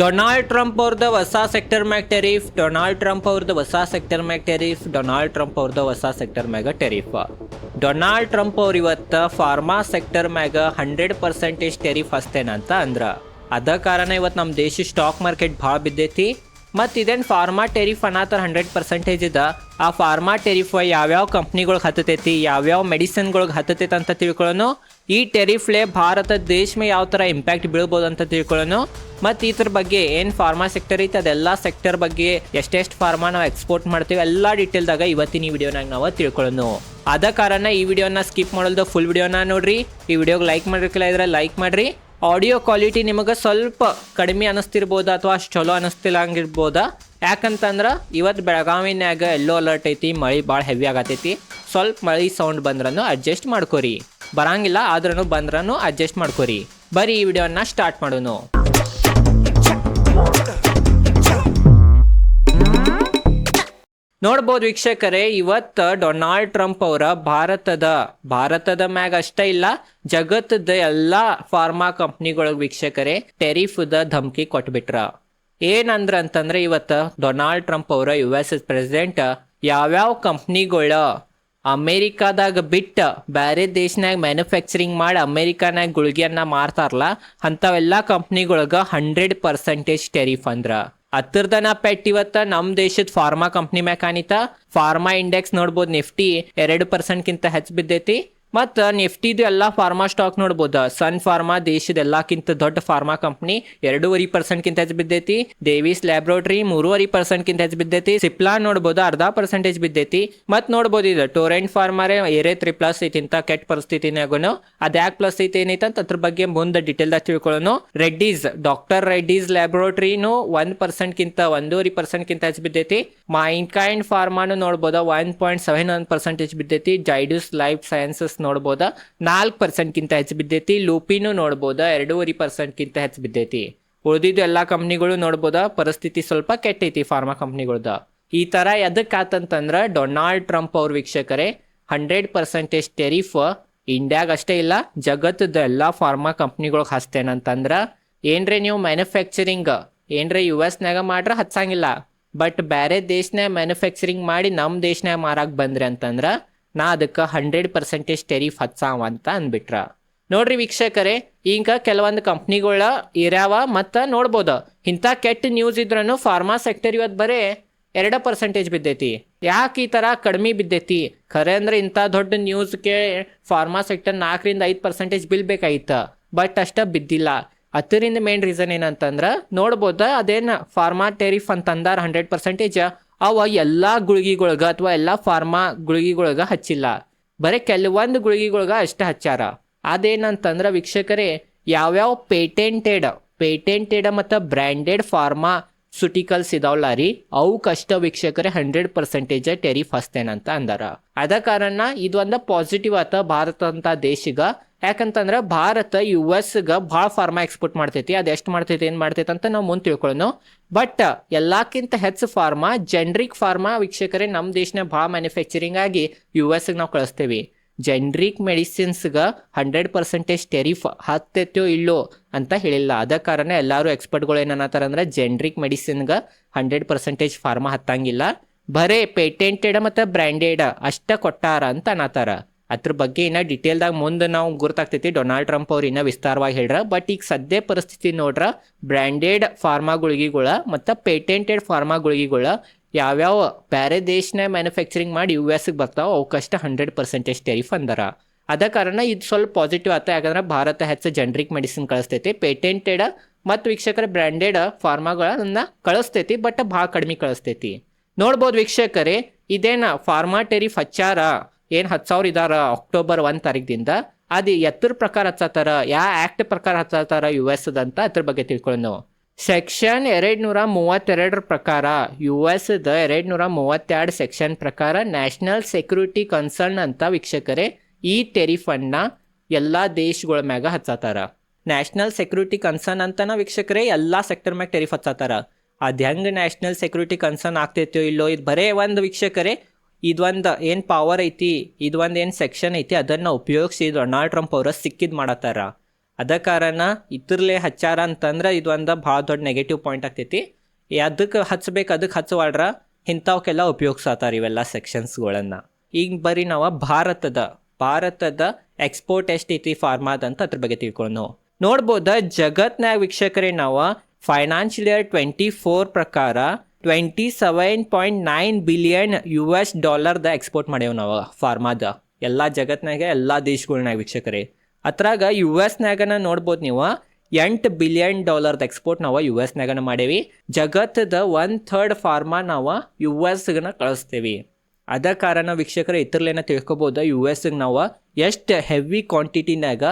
Donald Trump ಅವ್ರದ್ದು ಹೊಸ sector ಮ್ಯಾಗ ಟೆರಿಫ್, ಡೊನಾಲ್ಡ್ ಟ್ರಂಪ್ ಅವ್ರದ್ದು ಹೊಸ ಸೆಕ್ಟರ್ ಮ್ಯಾಗ ಟೆರಿಫ್, ಡೊನಾಲ್ಡ್ ಟ್ರಂಪ್ ಅವ್ರದ್ದು ಹೊಸ ಸೆಕ್ಟರ್ ಮ್ಯಾಗ ಟೆರಿಫ್. ಡೊನಾಲ್ಡ್ ಟ್ರಂಪ್ ಅವ್ರ ಇವತ್ತು ಫಾರ್ಮಾ ಸೆಕ್ಟರ್ ಮ್ಯಾಗ ಹಂಡ್ರೆಡ್ ಪರ್ಸೆಂಟೇಜ್ ಟೆರಿಫ್ ಹಸ್ತೇನಂತ ಅಂದ್ರ. ಅದ ಕಾರಣ ಇವತ್ತು ನಮ್ಮ ದೇಶ ಸ್ಟಾಕ್ ಮಾರ್ಕೆಟ್ ಭಾಳ ಬಿದ್ದೈತಿ. ಮತ್ತು ಇದೇನು ಫಾರ್ಮಾ ಟೆರಿಫ್ ಅನ್ನತ್ತಾರ ಹಂಡ್ರೆಡ್ ಪರ್ಸೆಂಟೇಜ್ ಇದೆ. ಆ ಫಾರ್ಮಾ ಟೆರಿಫ್ ಯಾವ್ಯಾವ ಕಂಪ್ನಿಗಳಿಗೆ ಹತ್ತತೈತಿ, ಯಾವ್ಯಾವ ಮೆಡಿಸಿನ್ಗಳ್ಗೆ ಹತ್ತತೈತಿ ಅಂತ ತಿಳ್ಕೊಳ್ಳೋನು ಈ ಟೆರಿಫ್ಲೇ ಭಾರತ ದೇಶ ಮೇಲೆ ಯಾವ ಥರ ಇಂಪ್ಯಾಕ್ಟ್ ಬೀಳ್ಬೋದು ಅಂತ ತಿಳ್ಕೊಳ್ಳೋನು ಮತ್ತು ಇದ್ರ ಬಗ್ಗೆ ಏನು ಫಾರ್ಮಾ ಸೆಕ್ಟರ್ ಐತಿ, ಅದೆಲ್ಲ ಸೆಕ್ಟರ್ ಬಗ್ಗೆ ಎಷ್ಟೆಷ್ಟು ಫಾರ್ಮಾ ನಾವು ಎಕ್ಸ್ಪೋರ್ಟ್ ಮಾಡ್ತೀವಿ, ಎಲ್ಲ ಡೀಟೇಲ್ದಾಗ ಇವತ್ತಿನ ಈ ವಿಡಿಯೋನಾಗ ನಾವು ತಿಳ್ಕೊಳ್ಳೋನು ಅದ ಕಾರಣ ಈ ವಿಡಿಯೋನ ಸ್ಕಿಪ್ ಮಾಡೋದು ಫುಲ್ ವಿಡಿಯೋನ ನೋಡ್ರಿ. ಈ ವಿಡಿಯೋಗೆ ಲೈಕ್ ಮಾಡಿರ್ಕಿಲ್ಲ ಇದ್ರೆ ಲೈಕ್ ಮಾಡ್ರಿ. ಆಡಿಯೋ ಕ್ವಾಲಿಟಿ ನಿಮಗೆ ಸ್ವಲ್ಪ ಕಡಿಮೆ ಅನಿಸ್ತಿರ್ಬೋದು ಅಥವಾ ಅಷ್ಟು ಚಲೋ ಅನಿಸ್ತಿಲ್ಲ ಹಂಗಿರ್ಬೋದಾ? ಯಾಕಂತಂದ್ರೆ ಇವತ್ತು ಬೆಳಗಾವಿನಾಗ ಎಲ್ಲೋ ಅಲರ್ಟ್ ಐತಿ, ಮಳೆ ಭಾಳ ಹೆವಿ ಆಗತೈತಿ. ಸ್ವಲ್ಪ ಮಳೆ ಸೌಂಡ್ ಬಂದ್ರೂ ಅಡ್ಜಸ್ಟ್ ಮಾಡ್ಕೋರಿ. ಬರಂಗಿಲ್ಲ ಆದ್ರೂ ಬಂದ್ರೂ ಅಡ್ಜಸ್ಟ್ ಮಾಡ್ಕೋರಿ. ಬರೀ ಈ ವಿಡಿಯೋನ ಸ್ಟಾರ್ಟ್ ಮಾಡೋನು. ನೋಡ್ಬೋದು ವೀಕ್ಷಕರೇ, ಇವತ್ತು ಡೊನಾಲ್ಡ್ ಟ್ರಂಪ್ ಅವರ ಭಾರತದ ಭಾರತದ ಮ್ಯಾಗ ಅಷ್ಟೇ ಇಲ್ಲ, ಜಗತ್ತದ ಎಲ್ಲಾ ಫಾರ್ಮಾ ಕಂಪ್ನಿಗಳಿಗೆ ವೀಕ್ಷಕರೇ ಟೆರಿಫ್ದ ಧಮಕಿ ಕೊಟ್ಬಿಟ್ರ. ಏನಂದ್ರ ಅಂತಂದ್ರೆ ಇವತ್ತು ಡೊನಾಲ್ಡ್ ಟ್ರಂಪ್ ಅವರ ಯು ಎಸ್ ಎಸ್ ಪ್ರೆಸಿಡೆಂಟ್ ಯಾವ್ಯಾವ ಕಂಪ್ನಿಗಳ ಅಮೇರಿಕಾದಾಗ ಬಿಟ್ಟು ಬೇರೆ ದೇಶನಾಗ ಮ್ಯಾನುಫ್ಯಾಕ್ಚರಿಂಗ್ ಮಾಡಿ ಅಮೇರಿಕಾನಾಗ ಗುಳಿಗೆಯನ್ನ ಮಾರ್ತಾರಲ್ಲ ಅಂಥವೆಲ್ಲ ಕಂಪ್ನಿಗಳಿಗೆ ಹಂಡ್ರೆಡ್ ಪರ್ಸೆಂಟೇಜ್ ಟೆರಿಫ್ ಅಂದ್ರ. ಹತ್ತಿರದನ ಪೆಟ್ ಇವತ್ತ ನಮ್ಮ ದೇಶದ ಫಾರ್ಮಾ ಕಂಪ್ನಿ ಮ್ಯಾಕಾನಿತ ಫಾರ್ಮಾ ಇಂಡೆಕ್ಸ್ ನೋಡ್ಬೋದು ನಿಫ್ಟಿ, ಎರಡು ಪರ್ಸೆಂಟ್ಗಿಂತ ಹೆಚ್ಚು ಬಿದ್ದೈತಿ. ಮತ್ತು ನಿಫ್ಟಿದು ಎಲ್ಲ ಫಾರ್ಮಾ ಸ್ಟಾಕ್ ನೋಡ್ಬೋದು. ಸನ್ ಫಾರ್ಮಾ ದೇಶದ ಎಲ್ಲಕ್ಕಿಂತ ದೊಡ್ಡ ಫಾರ್ಮಾ ಕಂಪ್ನಿ ಎರಡೂವರೆ ಪರ್ಸೆಂಟ್ಕಿಂತ ಹೆಚ್ಚು ಬಿದ್ದೈತಿ. ದೇವಿಸ್ ಲ್ಯಾಬ್ರೋಟರಿ ಮೂರುವರೆ ಪರ್ಸೆಂಟ್ಕಿಂತ ಹೆಚ್ಚು ಬಿದ್ದೈತಿ. ಸಿಪ್ಲಾ ನೋಡ್ಬೋದು ಅರ್ಧ ಪರ್ಸೆಂಟೇಜ್ ಬಿದ್ದೈತಿ. ಮತ್ತು ನೋಡ್ಬೋದು ಇದು ಟೋರೆಂಟ್ ಫಾರ್ಮಾರೇ ಏರೇ ತ್ರೀ ಪ್ಲಸ್ ಐತಿ ಇಂಥ ಕೆಟ್ಟ ಪರಿಸ್ಥಿತಿನಾಗೂ ಅದು ಯಾಕೆ ಪ್ಲಸ್ ಐತಿ ಏನೈತೆ ಅಂತ ಅದ್ರ ಬಗ್ಗೆ ಮುಂದೆ ಡೀಟೇಲ್ದಾಗ ತಿಳ್ಕೊಳ್ಳೋನು. ರೆಡ್ಡೀಸ್ ಡಾಕ್ಟರ್ ರೆಡ್ಡೀಸ್ ಲ್ಯಾಬ್ರೋಟರಿನು ಒಂದು ಪರ್ಸೆಂಟ್ಕಿಂತ ಒಂದೂವರೆ ಪರ್ಸೆಂಟ್ಕಿಂತ ಹೆಚ್ಚು ಬಿದ್ದೈತಿ. ಮೈನ್ ಕೈಂಡ್ ಫಾರ್ಮಾನು ನೋಡ್ಬೋದಾ? One point seven one percentage ಬಿದ್ದೈತಿ. Zydus life sciences ನೋಡ್ಬೋದ? ನಾಲ್ಕು ಪರ್ಸೆಂಟ್ಗಿಂತ ಹೆಚ್ಚು ಬಿದ್ದೈತಿ. ಲೂಪಿನೂ ನೋಡ್ಬೋದಾ? ಎರಡೂವರೆ ಪರ್ಸೆಂಟ್ಗಿಂತ ಹೆಚ್ಚು ಬಿದ್ದೈತಿ. ಉಳಿದಿದ್ದು ಎಲ್ಲ ಕಂಪ್ನಿಗಳು ನೋಡ್ಬೋದಾ? ಪರಿಸ್ಥಿತಿ ಸ್ವಲ್ಪ ಕೆಟ್ಟೈತಿ ಫಾರ್ಮಾ ಕಂಪ್ನಿಗಳ್ದ ಈ ಥರ ಎದಕ್ಕೆ ಆತಂತಂದ್ರೆ ಡೊನಾಲ್ಡ್ ಟ್ರಂಪ್ ಅವ್ರ ವೀಕ್ಷಕರೇ ಹಂಡ್ರೆಡ್ ಪರ್ಸೆಂಟೇಜ್ ಟೆರಿಫ್ ಇಂಡಿಯಾಗ ಅಷ್ಟೇ ಇಲ್ಲ ಜಗತ್ತದ ಎಲ್ಲ ಫಾರ್ಮಾ ಕಂಪ್ನಿಗಳಿಗೆ ಹಸ್ತೇನಂತಂದ್ರ ಏನ್ರಿ ನೀವು ಮ್ಯಾನುಫ್ಯಾಕ್ಚರಿಂಗ್ ಏನ್ರೀ ಯು ಎಸ್ನಾಗ ಮಾಡ್ರೆ ಹಚ್ಚಂಗಿಲ್ಲ. ಬಟ್ ಬೇರೆ ದೇಶನ್ಯಾಗ ಮ್ಯಾನುಫ್ಯಾಕ್ಚರಿಂಗ್ ಮಾಡಿ ನಮ್ಮ ದೇಶನ್ಯಾಗ ಮಾರಾಕ್ ಬಂದ್ರಿ ಅಂತಂದ್ರ, ನಾ ಅದಕ್ಕೆ ಹಂಡ್ರೆಡ್ ಪರ್ಸೆಂಟೇಜ್ ಟೆರಿಫ್ ಹಚ್ಚಾವ ಅಂತ ಅಂದ್ಬಿಟ್ರ. ನೋಡ್ರಿ ವೀಕ್ಷಕರೇ, ಈಗ ಕೆಲವೊಂದು ಕಂಪ್ನಿಗಳ ಇರ್ಯಾವ ಮತ್ತು ನೋಡ್ಬೋದು. ಇಂಥ ಕೆಟ್ಟ ನ್ಯೂಸ್ ಇದ್ರೂ ಫಾರ್ಮಾ ಸೆಕ್ಟರ್ ಇವತ್ತು ಬರೇ ಎರಡು ಪರ್ಸೆಂಟೇಜ್ ಬಿದ್ದೈತಿ. ಯಾಕೆ ಈ ಥರ ಕಡಿಮೆ ಬಿದ್ದೈತಿ? ಖರೆ ಅಂದ್ರೆ ಇಂಥ ದೊಡ್ಡ ನ್ಯೂಸ್ಗೆ ಫಾರ್ಮಾ ಸೆಕ್ಟರ್ ನಾಲ್ಕರಿಂದ ಐದು ಪರ್ಸೆಂಟೇಜ್ ಬೀಳ್ಬೇಕಾಗಿತ್ತು. ಬಟ್ ಅಷ್ಟ ಬಿದ್ದಿಲ್ಲ. ಅದರಿಂದ ಮೇನ್ ರೀಸನ್ ಏನಂತಂದ್ರೆ ನೋಡ್ಬೋದ ಅದೇನು ಫಾರ್ಮಾ ಟೆರಿಫ್ ಅಂತಂದಾರ ಹಂಡ್ರೆಡ್ ಪರ್ಸೆಂಟೇಜ್ ಅವ ಎಲ್ಲ ಗುಳಿಗೆಗಳ್ಗ ಅಥವಾ ಎಲ್ಲ ಫಾರ್ಮಾ ಗುಳಿಗೆಗಳ್ಗ ಹಚ್ಚಿಲ್ಲ. ಬರೀ ಕೆಲವೊಂದು ಗುಳಿಗೆಗಳ್ಗ ಅಷ್ಟೇ ಹಚ್ಚಾರ. ಅದೇನಂತಂದ್ರೆ ವೀಕ್ಷಕರೇ, ಯಾವ್ಯಾವ ಪೇಟೆಂಟೆಡ್ ಪೇಟೆಂಟೆಡ್ ಮತ್ತು ಬ್ರ್ಯಾಂಡೆಡ್ ಫಾರ್ಮಾ ಸುಟಿಕಲ್ಸ್ ಇದಾವಲ್ಲ ರೀ, ಅವು ಕಷ್ಟ ವೀಕ್ಷಕರೇ ಹಂಡ್ರೆಡ್ ಪರ್ಸೆಂಟೇಜ್ ಟೆರಿಫ್ ಹಸ್ತೇನಂತ ಅಂದಾರ. ಅದ ಕಾರಣ ಇದೊಂದು ಪಾಸಿಟಿವ್ ಆತ ಭಾರತ ಅಂತ ದೇಶಗ ಯಾಕಂತಂದ್ರೆ ಭಾರತ ಯು ಎಸ್ಗ ಭಾಳ ಫಾರ್ಮಾ ಎಕ್ಸ್ಪೋರ್ಟ್ ಮಾಡ್ತೈತಿ. ಅದು ಎಷ್ಟು ಮಾಡ್ತೈತಿ, ಏನು ಮಾಡ್ತೈತಿ ಅಂತ ನಾವು ಮುಂದೆ ತಿಳ್ಕೊಳ್ಳೋಣ ಬಟ್ ಎಲ್ಲಕ್ಕಿಂತ ಹೆಚ್ಚು ಫಾರ್ಮಾ ಜೆನ್ರಿಕ್ ಫಾರ್ಮಾ ವೀಕ್ಷಕರೇ ನಮ್ಮ ದೇಶನ ಭಾಳ ಮ್ಯಾನುಫ್ಯಾಕ್ಚರಿಂಗ್ ಆಗಿ ಯು ಎಸ್ಗೆ ನಾವು ಕಳಿಸ್ತೇವೆ. ಜೆನ್ರಿಕ್ ಮೆಡಿಸಿನ್ಸ್ಗೆ ಹಂಡ್ರೆಡ್ ಪರ್ಸೆಂಟೇಜ್ ಟೆರಿಫ್ ಹತ್ತೈತೋ ಇಲ್ಲೋ ಅಂತ ಹೇಳಿಲ್ಲ. ಅದ ಕಾರಣ ಎಲ್ಲರೂ ಎಕ್ಸ್ಪರ್ಟ್ಗಳು ಏನನ್ನತ್ತಾರ ಅಂದ್ರೆ ಜೆನ್ರಿಕ್ ಮೆಡಿಸಿನ್ಗೆ ಹಂಡ್ರೆಡ್ ಪರ್ಸೆಂಟೇಜ್ ಫಾರ್ಮಾ ಹತ್ತಂಗಿಲ್ಲ. ಬರೇ ಪೇಟೆಂಟೆಡ್ ಮತ್ತು ಬ್ರ್ಯಾಂಡೆಡ್ ಅಷ್ಟ ಕೊಟ್ಟಾರ ಅಂತ ಅನ್ನತ್ತಾರ ಅದ್ರ ಬಗ್ಗೆ ಇನ್ನ ಡಿಟೇಲ್ದಾಗ ಮುಂದೆ ನಾವು ಗುರ್ತಾಗ್ತೈತಿ. ಡೊನಾಲ್ಡ್ ಟ್ರಂಪ್ ಅವ್ರು ಇನ್ನೂ ವಿಸ್ತಾರವಾಗಿ ಹೇಳ್ರ. ಬಟ್ ಈಗ ಸದ್ಯ ಪರಿಸ್ಥಿತಿ ನೋಡ್ರ ಬ್ರ್ಯಾಂಡೆಡ್ ಫಾರ್ಮಾ ಗುಳಿಗೆಗಳ ಮತ್ತು ಪೇಟೆಂಟೆಡ್ ಫಾರ್ಮಾ ಗುಳಿಗೆಗಳ ಯಾವ್ಯಾವ ಬೇರೆ ದೇಶನ ಮ್ಯಾನುಫ್ಯಾಕ್ಚರಿಂಗ್ ಮಾಡಿ ಯು ಎಸ್ಗೆ ಬರ್ತಾವ ಅವಕಷ್ಟ ಹಂಡ್ರೆಡ್ ಪರ್ಸೆಂಟೇಜ್ ಟೆರಿಫ್ ಅಂದಾರ. ಅದ ಕಾರಣ ಇದು ಸ್ವಲ್ಪ ಪಾಸಿಟಿವ್ ಆತ. ಯಾಕಂದ್ರೆ ಭಾರತ ಹೆಚ್ಚು ಜನರಿಕ್ ಮೆಡಿಸಿನ್ ಕಳಿಸ್ತೈತಿ ಪೇಟೆಂಟೆಡ್ ಮತ್ತು ವೀಕ್ಷಕರ ಬ್ರ್ಯಾಂಡೆಡ್ ಫಾರ್ಮಾಗಳನ್ನ ಕಳಿಸ್ತೈತಿ ಬಟ್ ಭಾಳ ಕಡಿಮೆ ಕಳಿಸ್ತೈತಿ. ನೋಡ್ಬೋದು ವೀಕ್ಷಕರೇ, ಇದೇನ ಫಾರ್ಮಾ ಟೆರಿಫ್ ಹಚ್ಚಾರ? ಏನು ಹತ್ತು ಸಾವಿರ ಇದಾರ ಅಕ್ಟೋಬರ್ ಒಂದು ತಾರೀಕಿಂದ ಅದು ಎತ್ತರ ಪ್ರಕಾರ ಹಚ್ಚತ್ತಾರ ಯಾ ಆ್ಯಕ್ಟ್ ಪ್ರಕಾರ ಹಚ್ಚತ್ತಾರ ಯು ಎಸ್ ಅಂತ ಅದ್ರ ಬಗ್ಗೆ ತಿಳ್ಕೊಳ್ಳೋಣ ಸೆಕ್ಷನ್ ಎರಡು ನೂರ ಮೂವತ್ತೆರಡರ ಪ್ರಕಾರ ಯು ಎಸ್ದ ಎರಡು ನೂರ ಮೂವತ್ತೆರಡು ಸೆಕ್ಷನ್ ಪ್ರಕಾರ ನ್ಯಾಷನಲ್ ಸೆಕ್ಯೂರಿಟಿ ಕನ್ಸರ್ನ್ ಅಂತ ವೀಕ್ಷಕರೇ, ಈ ಟೆರಿಫನ್ನ ಎಲ್ಲ ದೇಶಗಳ ಮ್ಯಾಗ ಹಚ್ಚಾತಾರ. ನ್ಯಾಷನಲ್ ಸೆಕ್ಯೂರಿಟಿ ಕನ್ಸರ್ನ್ ಅಂತನ ವೀಕ್ಷಕರೇ, ಎಲ್ಲ ಸೆಕ್ಟರ್ ಮ್ಯಾಗ ಟೆರಿಫ್ ಹಚ್ಚಾತಾರ. ಅದು ಹೆಂಗೆ ನ್ಯಾಷನಲ್ ಸೆಕ್ಯೂರಿಟಿ ಕನ್ಸರ್ನ್ ಆಗ್ತೈತೋ ಇಲ್ಲೋ, ಇದು ಬರೇ ಒಂದು ವೀಕ್ಷಕರೇ ಇದೊಂದು ಏನು ಪವರ್ ಐತಿ ಇದೊಂದು ಏನು ಸೆಕ್ಷನ್ ಐತಿ, ಅದನ್ನು ಉಪಯೋಗಿಸಿ ಡೊನಾಲ್ಡ್ ಟ್ರಂಪ್ ಅವರ ಸಿಕ್ಕಿದ್ ಮಾಡತ್ತಾರ. ಅದ ಕಾರಣ ಇದ್ರಲ್ಲೇ ಹಚ್ಚಾರ ಅಂತಂದ್ರೆ ಇದೊಂದು ಭಾಳ ದೊಡ್ಡ ನೆಗೆಟಿವ್ ಪಾಯಿಂಟ್ ಆಗ್ತೈತಿ. ಅದಕ್ಕೆ ಹಚ್ಬೇಕು ಅದಕ್ಕೆ ಹಚ್ಚವಾಡ್ರ ಇಂಥವಕ್ಕೆಲ್ಲ ಉಪಯೋಗಿಸತ್ತಾರ ಇವೆಲ್ಲ ಸೆಕ್ಷನ್ಸ್ಗಳನ್ನು ಈಗ ಬರೀ ನಾವು ಭಾರತದ ಭಾರತದ ಎಕ್ಸ್ಪೋರ್ಟ್ ಐತಿ ಫಾರ್ಮಾದ ಅಂತ ಅದ್ರ ಬಗ್ಗೆ ತಿಳ್ಕೊಂಡು ನೋಡ್ಬೋದ ಜಗತ್ನಾಗ ವೀಕ್ಷಕರೇ ನಾವು ಫೈನಾನ್ಷಿಯಲ್ ಇಯರ್ ಟ್ವೆಂಟಿ ಫೋರ್ ಪ್ರಕಾರ twenty seven point nine billion U S ಡಾಲರ್ದ export ಮಾಡೇವು ನಾವು ಫಾರ್ಮಾದ ಎಲ್ಲ ಜಗತ್ನಾಗ ಎಲ್ಲ ದೇಶಗಳ್ನಾಗ ವೀಕ್ಷಕರೇ. ಅದ್ರಾಗ ಯು ಎಸ್ನಾಗನ ನೋಡ್ಬೋದು ನೀವು, ಎಂಟು ಬಿಲಿಯನ್ ಡಾಲರ್ದ ಎಕ್ಸ್ಪೋರ್ಟ್ ನಾವು ಯು ಎಸ್ನಾಗನ ಮಾಡೇವಿ ಜಗತ್ತದ ಒನ್ ಥರ್ಡ್ ಫಾರ್ಮಾ ನಾವು ಯು ಎಸ್ಗನ ಕಳಿಸ್ತೇವಿ. ಅದ ಕಾರಣ ವೀಕ್ಷಕರ ಇತರಲೇನ ತಿಳ್ಕೊಬೋದು ಯು ಎಸ್ಗೆ ನಾವು ಎಷ್ಟು ಹೆವಿ ಕ್ವಾಂಟಿಟಿನಾಗ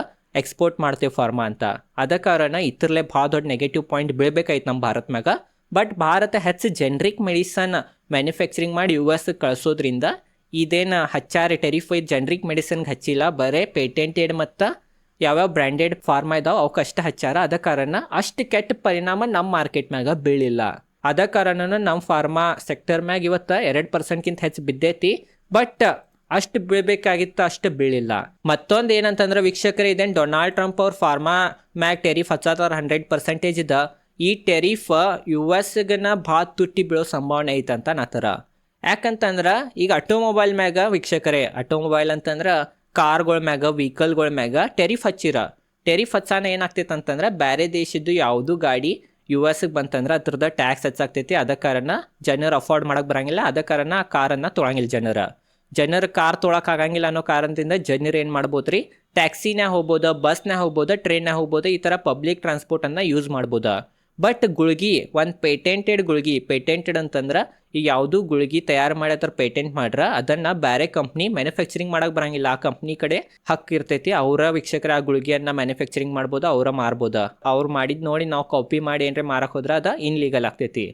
ಎಕ್ಸ್ಪೋರ್ಟ್ ಮಾಡ್ತೇವೆ ಫಾರ್ಮಾ ಅಂತ. ಅದ ಕಾರಣ ಇತರಲೇ ಭಾಳ ದೊಡ್ಡ ನೆಗೆಟಿವ್ ಪಾಯಿಂಟ್ ಬೀಳ್ಬೇಕಾಯ್ತು ನಮ್ಮ ಭಾರತ ಮ್ಯಾಗ ಬಟ್ ಭಾರತ ಹೆಚ್ಚು ಜೆನ್ರಿಕ್ ಮೆಡಿಸನ್ ಮ್ಯಾನುಫ್ಯಾಕ್ಚರಿಂಗ್ ಮಾಡಿ ಯು ಎಸ್ ಕಳಿಸೋದ್ರಿಂದ ಇದೇನು ಹಚ್ಚಾರೆ ಟೆರಿಫ್ ಜೆನ್ರಿಕ್ ಮೆಡಿಸಿನ್ಗೆ ಹಚ್ಚಿಲ್ಲ. ಬರೇ ಪೇಟೆಂಟೆಡ್ ಮತ್ತು ಯಾವ್ಯಾವ ಬ್ರ್ಯಾಂಡೆಡ್ ಫಾರ್ಮಾ ಇದಾವೆ ಅವಕ್ಕೆ ಅಷ್ಟು ಹಚ್ಚಾರ. ಅದ ಕಾರಣ ಅಷ್ಟು ಕೆಟ್ಟ ಪರಿಣಾಮ ನಮ್ಮ ಮಾರ್ಕೆಟ್ ಮ್ಯಾಗ ಬೀಳಿಲ್ಲ. ಅದ ಕಾರಣನ ನಮ್ಮ ಫಾರ್ಮಾ ಸೆಕ್ಟರ್ ಮ್ಯಾಗ ಇವತ್ತು ಎರಡು ಪರ್ಸೆಂಟ್ಗಿಂತ ಹೆಚ್ಚು ಬಿದ್ದೈತಿ. ಬಟ್ ಅಷ್ಟು ಬೀಳ್ಬೇಕಾಗಿತ್ತು ಅಷ್ಟು ಬೀಳಿಲ್ಲ. ಮತ್ತೊಂದು ಏನಂತಂದ್ರೆ ವೀಕ್ಷಕರೇ, ಇದೇನು ಡೊನಾಲ್ಡ್ ಟ್ರಂಪ್ ಅವ್ರ ಫಾರ್ಮಾ ಮ್ಯಾಗ್ ಟೆರಿಫ್ ಹಚ್ಚಾತಾರ ಹಂಡ್ರೆಡ್ ಪರ್ಸೆಂಟೇಜ್ ಇದ. ಈ ಟೆರಿಫ್ ಯು ಎಸ್ಗನ ಭಾಳ ತುಟ್ಟಿ ಬೀಳೋ ಸಂಭಾವನೆ ಐತೆ ಅಂತ ಥರ. ಯಾಕಂತಂದ್ರೆ ಈಗ ಆಟೋಮೊಬೈಲ್ ಮ್ಯಾಗ ವೀಕ್ಷಕರೇ ಆಟೋಮೊಬೈಲ್ ಅಂತಂದ್ರೆ ಕಾರ್ಗಳ ಮ್ಯಾಗ ವೆಹಿಕಲ್ಗಳ ಮ್ಯಾಗ ಟೆರಿಫ್ ಹಚ್ಚಿರ. ಟೆರಿಫ್ ಹಚ್ಚಾನ ಏನಾಗ್ತೈತೆ ಅಂತಂದ್ರೆ ಬೇರೆ ದೇಶದ್ದು ಯಾವುದು ಗಾಡಿ ಯು ಎಸ್ಗೆ ಬಂತಂದ್ರೆ ಅದ್ರದ್ದು ಟ್ಯಾಕ್ಸ್ ಹೆಚ್ಚಾಗ್ತೈತಿ, ಅದ ಕಾರಣ ಜನರು ಅಫೋರ್ಡ್ ಮಾಡೋಕೆ ಬರಂಗಿಲ್ಲ, ಅದ ಕಾರಣ ಆ ಕಾರನ್ನ ತೊಳಂಗಿಲ್ಲ ಜನರ. ಜನರು ಕಾರ್ ತೊಳಕಾಗಂಗಿಲ್ಲ ಅನ್ನೋ ಕಾರಣದಿಂದ ಜನರು ಏನು ಮಾಡ್ಬೋದು ರೀ ಟ್ಯಾಕ್ಸಿನೇ ಹೋಗ್ಬೋದ ಬಸ್ನ್ಯಾಗ ಹೋಗ್ಬೋದ ಟ್ರೈನ್ಯಾಗ ಹೋಗ್ಬೋದು, ಈ ಥರ ಪಬ್ಲಿಕ್ ಟ್ರಾನ್ಸ್ಪೋರ್ಟನ್ನು ಯೂಸ್ ಮಾಡ್ಬೋದ. ಬಟ್ ಗುಳ್ಗಿ, ಒಂದು ಪೇಟೆಂಟೆಡ್ ಗುಳ್ಗಿ ಪೇಟೆಂಟೆಡ್ ಅಂತಂದ್ರೆ ಈಗ ಯಾವುದು ಗುಳ್ಗಿ ತಯಾರು ಮಾಡಿ ಅದ್ರ ಪೇಟೆಂಟ್ ಮಾಡ್ರ, ಅದನ್ನು ಬೇರೆ ಕಂಪ್ನಿ ಮ್ಯಾನುಫ್ಯಾಕ್ಚರಿಂಗ್ ಮಾಡಕ್ಕೆ ಬರಂಗಿಲ್ಲ. ಆ ಕಂಪ್ನಿ ಕಡೆ ಹಕ್ಕು ಇರ್ತೈತಿ, ಅವರ ವೀಕ್ಷಕರ ಆ ಗುಳ್ಗಿಯನ್ನ ಮ್ಯಾನುಫ್ಯಾಕ್ಚರಿಂಗ್ ಮಾಡ್ಬೋದು, ಅವರ ಮಾರ್ಬೋದು. ಅವ್ರು ಮಾಡಿದ್ ನೋಡಿ ನಾವು ಕಾಪಿ ಮಾಡಿ ಏನ್ರೆ ಮಾರಕ್ಕೆ ಹೋದ್ರೆ ಅದ ಇನ್ಲೀಗಲ್ ಆಗ್ತೈತಿ.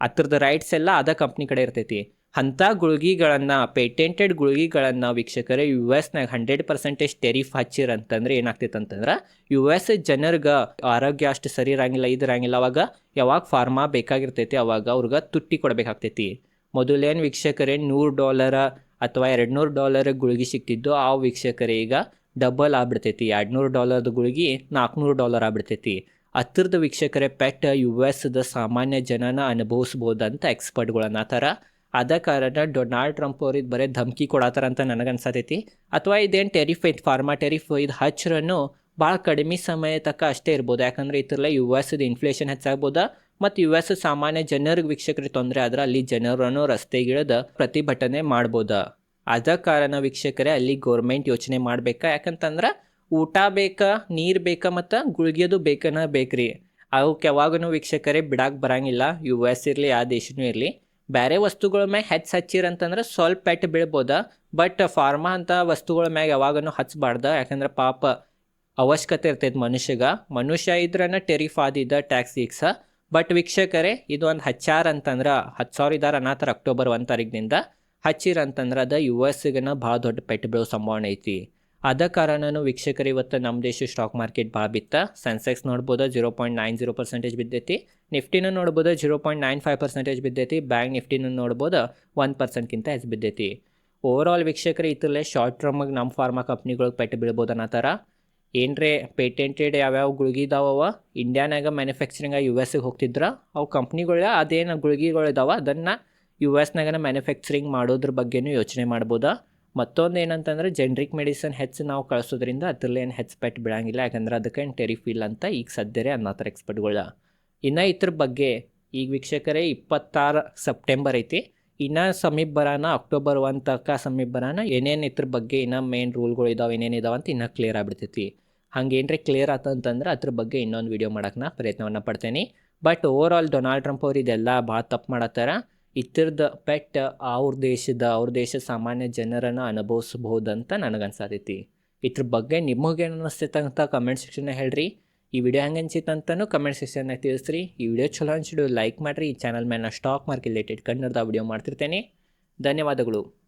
ಅದ್ರದ್ದು ರೈಟ್ಸ್ ಎಲ್ಲ ಅದ ಕಂಪ್ನಿ ಕಡೆ ಇರ್ತೈತಿ. ಅಂಥ ಗುಳಿಗೆಗಳನ್ನು, ಪೇಟೆಂಟೆಡ್ ಗುಳಿಗೆಗಳನ್ನು ವೀಕ್ಷಕರೇ ಯು ಎಸ್ನಾಗ ಹಂಡ್ರೆಡ್ ಪರ್ಸೆಂಟೇಜ್ ಟೆರಿಫ್ ಹಚ್ಚಿರಂತಂದ್ರೆ ಏನಾಗ್ತೈತೆ ಅಂತಂದ್ರೆ ಯು ಎಸ್ ಜನರಿಗೆ ಆರೋಗ್ಯ ಅಷ್ಟು ಸರಿ ಇರಂಗಿಲ್ಲ ಇದಿರಂಗಿಲ್ಲ ಅವಾಗ ಯಾವಾಗ ಫಾರ್ಮಾ ಬೇಕಾಗಿರ್ತೈತಿ, ಅವಾಗ ಅವ್ರಿಗೆ ತುಟ್ಟಿ ಕೊಡಬೇಕಾಗ್ತೈತಿ. ಮೊದಲೇನು ವೀಕ್ಷಕರೇ, ನೂರು ಡಾಲರ ಅಥವಾ ಎರಡು ನೂರು ಡಾಲರ್ ಗುಳಿಗೆ ಸಿಕ್ತಿದ್ದು, ಆ ವೀಕ್ಷಕರೇ ಈಗ ಡಬಲ್ ಆಗ್ಬಿಡ್ತೈತಿ. ಎರಡು ನೂರು ಡಾಲರ್ದ ಗುಳಿಗೆ ನಾಲ್ಕುನೂರು ಡಾಲರ್ ಆಗ್ಬಿಡ್ತೈತಿ. ಹತ್ತಿರದ ವೀಕ್ಷಕರೇ, ಪೆಟ್ ಯು ಎಸ್ದ ಸಾಮಾನ್ಯ ಜನನ ಅನುಭವಿಸ್ಬೋದಂತ ಆ ಅನ್ನತ್ತಾರ ಅದ ಕಾರಣ ಡೊನಾಲ್ಡ್ ಟ್ರಂಪ್ ಅವ್ರಿಗೆ ಬರೀ ಧಮಕಿ ಕೊಡತ್ತಾರ ಅಂತ ನನಗನ್ಸತೈತಿ. ಅಥವಾ ಇದೇನು ಟೆರಿಫ್ ಐತಿ ಫಾರ್ಮಾ ಟೆರಿಫ್ ಇದು ಹಚ್ರನ್ನು ಭಾಳ ಕಡಿಮೆ ಸಮಯ ತನಕ ಅಷ್ಟೇ ಇರ್ಬೋದು. ಯಾಕಂದ್ರೆ ಇತರಲ್ಲ ಯು ಎಸ್ದು ಇನ್ಫ್ಲೇಷನ್ ಹೆಚ್ಚಾಗ್ಬೋದು, ಮತ್ತು ಯು ಎಸ್ ಸಾಮಾನ್ಯ ಜನರಿಗೆ ವೀಕ್ಷಕರಿಗೆ ತೊಂದರೆ ಆದ್ರೆ ಅಲ್ಲಿ ಜನರನ್ನು ರಸ್ತೆಗಿಳಿದ ಪ್ರತಿಭಟನೆ ಮಾಡ್ಬೋದಾ. ಅದ ಕಾರಣ ವೀಕ್ಷಕರೇ, ಅಲ್ಲಿ ಗೌರ್ಮೆಂಟ್ ಯೋಚನೆ ಮಾಡಬೇಕಾ? ಯಾಕಂತಂದ್ರೆ ಊಟ ಬೇಕಾ, ನೀರು ಬೇಕಾ, ಮತ್ತು ಗುಳ್ಗೆದು ಬೇಕನ ಬೇಕ್ರಿ. ಅವಕ್ಕೆ ಯಾವಾಗೂ ವೀಕ್ಷಕರೇ ಬಿಡಾಕೆ ಬರಂಗಿಲ್ಲ. ಯು ಎಸ್ ಇರಲಿ ಯಾವ ದೇಶನೂ ಇರಲಿ. ಬೇರೆ ವಸ್ತುಗಳ ಮ್ಯಾಗ ಹೆಚ್ಚು ಹಚ್ಚಿರಂತಂದ್ರೆ ಸ್ವಲ್ಪ ಪೆಟ್ಟು ಬೀಳ್ಬೋದ ಬಟ್ ಫಾರ್ಮಾ ಅಂತ ವಸ್ತುಗಳ ಮ್ಯಾಗ ಯಾವಾಗನೂ ಹಚ್ಚಬಾರ್ದ ಯಾಕಂದ್ರೆ ಪಾಪ ಅವಶ್ಯಕತೆ ಇರ್ತೈತೆ ಮನುಷ್ಯಗ. ಮನುಷ್ಯ ಇದ್ರನ ಟೆರಿಫ್ ಆದಿದ್ದ ಟ್ಯಾಕ್ಸ್ ಈಗ್ಸ. ಬಟ್ ವೀಕ್ಷಕರೇ, ಇದು ಒಂದು ಹಚ್ಚಾರ ಅಂತಂದ್ರೆ, ಹತ್ತು ಸಾವಿರ ಇದಾರ ಅನಾಥರ ಅಕ್ಟೋಬರ್ ಒಂದು ತಾರೀಕಿನಿಂದ ಹಚ್ಚಿರ ಅಂತಂದ್ರೆ ಅದು ಯು ಎಸ್ಗನ ಭಾಳ ದೊಡ್ಡ ಪೆಟ್ಟು ಬೀಳೋ ಸಂಭಾವನೆ ಐತಿ. ಅದ ಕಾರಣನೂ ವೀಕ್ಷಕರು, ಇವತ್ತು ನಮ್ಮ ದೇಶ ಸ್ಟಾಕ್ ಮಾರ್ಕೆಟ್ ಭಾಳ ಬಿತ್ತ. ಸೆನ್ಸೆಕ್ಸ್ ನೋಡ್ಬೋದು zero point nine zero percentage ಬಿದ್ದೈತಿ. ನಿಫ್ಟಿನೂ ನೋಡ್ಬೋದು zero point nine five percentage ಬಿದ್ದೈತಿ. Bank ನಿಫ್ಟಿನೂ ನೋಡ್ಬೋದು ಒನ್ ಪರ್ಸೆಂಟ್ಗಿಂತ ಹೆಚ್ಚು ಬಿದ್ದೈತಿ. ಓವರಾಲ್ ವೀಕ್ಷಕರು ಇತ್ತಲ್ಲೇ ಶಾರ್ಟ್ ಟರ್ಮಾಗಿ ನಮ್ಮ ಫಾರ್ಮಾ ಕಂಪ್ನಿಗಳಿಗೆ ಪೆಟ್ಟು ಬೀಳ್ಬೋದು ಅನ್ನತ್ತಾರ ಏನರೇ ಪೇಟೆಂಟೆಡ್ ಯಾವ್ಯಾವ ಗುಳಿಗೆ ಇದಾವವ ಇಂಡಿಯಾನಾಗ ಮ್ಯಾನುಫ್ಯಾಕ್ಚರಿಂಗ್ ಯು ಎಸ್ಗೆ ಹೋಗ್ತಿದ್ರ, ಅವು ಕಂಪ್ನಿಗಳ ಅದೇನು ಗುಳಿಗೆಗಳು ಇದಾವ, ಅದನ್ನು ಯು ಎಸ್ನಾಗನ ಮ್ಯಾನುಫ್ಯಾಕ್ಚರಿಂಗ್ ಮಾಡೋದ್ರ ಬಗ್ಗೆನೂ ಯೋಚನೆ ಮಾಡ್ಬೋದಾ. ಮತ್ತೊಂದು ಏನಂತಂದ್ರೆ ಜೆನ್ರಿಕ್ ಮೆಡಿಸಿನ್ ಹೆಚ್ಚು ನಾವು ಕಳಿಸೋದ್ರಿಂದ ಅದ್ರಲ್ಲೇನು ಹೆಚ್ಚು ಪೆಟ್ಟು ಬಿಡೋಂಗಿಲ್ಲ ಯಾಕಂದ್ರೆ ಅದಕ್ಕೆ ಟೆರಿಫಿಲ್ ಟೆರಿಫ್ ಅಂತ ಈಗ ಸದ್ಯರೇ ಅನ್ನತ್ತಾರ ಎಕ್ಸ್ಪರ್ಟ್ಗಳ ಇನ್ನು ಇದ್ರ ಬಗ್ಗೆ ಈಗ ವೀಕ್ಷಕರೇ ಇಪ್ಪತ್ತಾರು ಸೆಪ್ಟೆಂಬರ್ ಐತಿ. ಇನ್ನು ಸಮೀಪ ಬರೋಣ ಅಕ್ಟೋಬರ್ ಒನ್ ತನಕ ಸಮೀಪ ಬರೋಣ ಏನೇನು ಇದ್ರ ಬಗ್ಗೆ ಇನ್ನೂ ಮೇನ್ ರೂಲ್ಗಳು ಇದಾವೆ, ಏನೇನು ಇದಾವೆ ಅಂತ ಇನ್ನೂ ಕ್ಲಿಯರ್ ಆಗ್ಬಿಡ್ತೈತಿ. ಹಂಗೇನ್ರಿ ಕ್ಲಿಯರ್ ಆತಂತಂದ್ರೆ ಅದ್ರ ಬಗ್ಗೆ ಇನ್ನೊಂದು ವಿಡಿಯೋ ಮಾಡೋಕೆ ನಾ ಪ್ರಯತ್ನವನ್ನು ಪಡ್ತೇನೆ. But overall Donald Trump ಅವ್ರು ಇದೆಲ್ಲ ಭಾಳ ತಪ್ಪು ಮಾಡತ್ತಾರ. ಇತರದ ಪೆಟ್ಟ ಅವ್ರ ದೇಶದ ಅವ್ರ ದೇಶದ ಸಾಮಾನ್ಯ ಜನರನ್ನು ಅನುಭವಿಸ್ಬೋದಂತ ನನಗನ್ಸಾತೈತಿ. ಇದ್ರ ಬಗ್ಗೆ ನಿಮಗೇನು ಅನ್ನಿಸ್ತೈತೆ ಅಂತ ಕಮೆಂಟ್ ಸೆಕ್ಷನ್ ಹೇಳ್ರಿ. ಈ ವಿಡಿಯೋ ಹೆಂಗೆ ಅನ್ಸಿತ್ತು ಅಂತಲೂ ಕಮೆಂಟ್ ಸೆಕ್ಷನ್ನಾಗ ತಿಳಿಸ್ರಿ. ಈ ವಿಡಿಯೋ ಚಲೋ ಅನ್ಸಿಡು ಲೈಕ್ ಮಾಡಿರಿ. ಈ ಚಾನಲ್ ಮೇಲೆ ಸ್ಟಾಕ್ ಮಾರ್ಕೆಟ್ ರಿಲೇಟೆಡ್ ಕನ್ನಡದ ವಿಡಿಯೋ ಮಾಡ್ತಿರ್ತೇನೆ. ಧನ್ಯವಾದಗಳು.